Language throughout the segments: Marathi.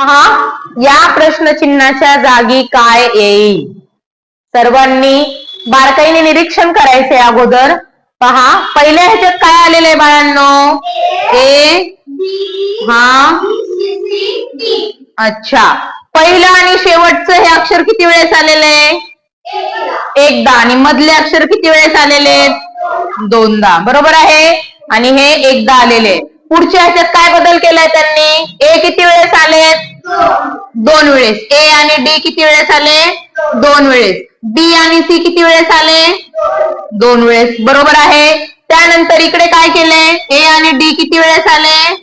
पहा या प्रश्नचिन्हाच्या जागी काय येईल? सर्वांनी बारकाईने निरीक्षण करायचे अगोदर. पहा पहिल्या ह्याच्यात काय आलेलं आहे बाळांनो? ए हा. अच्छा. पहिलं आणि शेवटचं हे अक्षर किती वेळेस आलेलं आहे? एकदा. आणि मधले अक्षर किती वेळेस आलेले आहेत? दोनदा. बरोबर आहे? आणि हे एकदा आलेले पुढच्या ह्याच्यात काय बदल केलाय त्यांनी? ए किती वेळेस आलेत? दोन वेळेस. ए आणि डी किती वेळेस आले? दोन वेळेस. बी आणि सी किती वेळेस आले? दोन वेळेस. बरोबर आहे? त्यानंतर इकडे काय केलंय ए आणि डी किती वेळेस आले?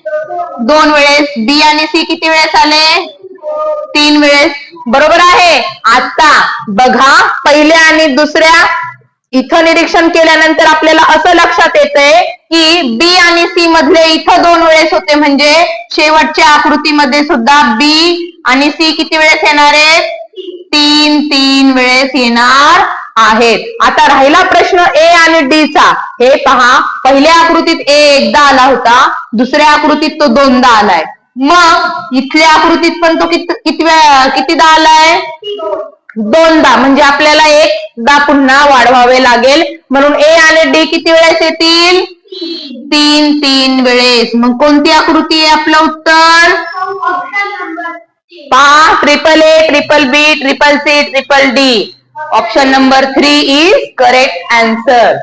दोन वेळेस. बी आणि सी किती वेळेस आले? तीन वेळेस. बरोबर आहे? आता बघा पहिल्या आणि दुसऱ्या इथं निरीक्षण केल्यानंतर आपल्याला असं लक्षात येतंय की बी आणि सी मधले इथं दोन वेळेस होते म्हणजे शेवटच्या आकृतीमध्ये सुद्धा बी आणि सी किती वेळेस येणार आहेत? तीन तीन वेळेस येणार आहेत. आता राहिला प्रश्न ए आणि डी चा. हे पहा पहिल्या आकृतीत ए एकदा आला होता दुसऱ्या आकृतीत तो दोनदा आलाय. मग इथल्या आकृतीत पण तो किती किती वेळा कितीदा आलाय? दोनदा. म्हणजे आपल्याला एक एकदा पुन्हा वाढवावे लागेल. म्हणून ए आणि डी किती वेळेस येतील? तीन तीन वेळेस. मग कोणती आकृती आहे आपलं उत्तर? पहा triple A triple B triple C triple D option number three is correct answer